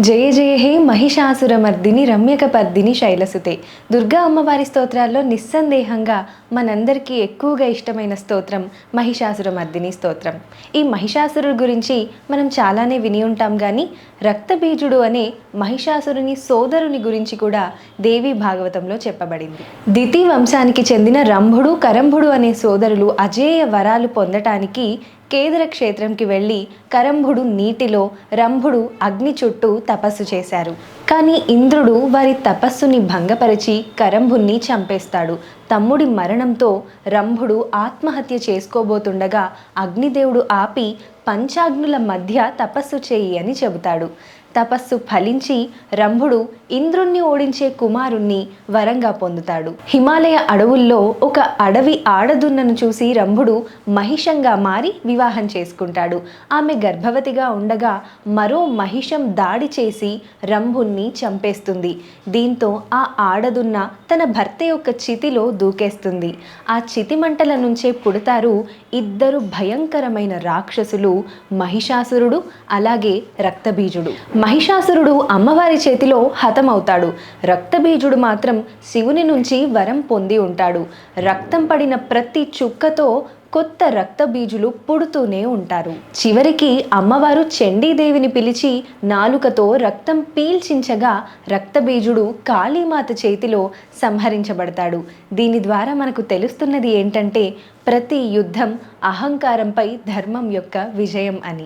జయ జయ హే మహిషాసురమర్దిని రమ్యకపర్దిని శైలసుతే. దుర్గా అమ్మవారి స్తోత్రాల్లో నిస్సందేహంగా మనందరికీ ఎక్కువగా ఇష్టమైన స్తోత్రం మహిషాసురమర్దిని స్తోత్రం. ఈ మహిషాసురుడు గురించి మనం చాలానే విని ఉంటాం కానీ రక్తబీజుడు అనే మహిషాసురుని సోదరుని గురించి కూడా దేవి భాగవతంలో చెప్పబడింది. దితి వంశానికి చెందిన రంభుడు కరంభుడు అనే సోదరులు అజేయ వరాలు పొందటానికి కేదర క్షేత్రంకి వెళ్ళి కరంభుడు నీటిలో రంభుడు అగ్ని చుట్టూ తపస్సు చేశారు. కానీ ఇంద్రుడు వారి తపస్సుని భంగపరిచి కరంభుణ్ణి చంపేస్తాడు. తమ్ముడి మరణంతో రంభుడు ఆత్మహత్య చేసుకోబోతుండగా అగ్నిదేవుడు ఆపి పంచాగ్నుల మధ్య తపస్సు చేయి అని చెబుతాడు. తపస్సు ఫలించి రంభుడు ఇంద్రుణ్ణి ఓడించే కుమారుణ్ణి వరంగా పొందుతాడు. హిమాలయ అడవుల్లో ఒక అడవి ఆడదున్నను చూసి రంభుడు మహిషంగా మారి వివాహం చేసుకుంటాడు. ఆమె గర్భవతిగా ఉండగా మరో మహిషం దాడి చేసి రంభుణ్ణి చంపేస్తుంది. దీంతో ఆ ఆడదున్న తన భర్త యొక్క చితిలో దూకేస్తుంది. ఆ చితి మంటల నుంచే పుడతారు ఇద్దరు భయంకరమైన రాక్షసులు మహిషాసురుడు అలాగే రక్తబీజుడు. మహిషాసురుడు అమ్మవారి చేతిలో హతమవుతాడు. రక్తబీజుడు మాత్రం శివుని నుంచి వరం పొంది ఉంటాడు. రక్తం పడిన ప్రతి చుక్కతో కొత్త రక్తబీజులు పుడుతూనే ఉంటారు. చివరికి అమ్మవారు చండీదేవిని పిలిచి నాలుకతో రక్తం పీల్చించగా రక్తబీజుడు కాళీమాత చేతిలో సంహరించబడతాడు. దీని ద్వారా మనకు తెలుస్తున్నది ఏంటంటే ప్రతి యుద్ధం అహంకారంపై ధర్మం యొక్క విజయం అని.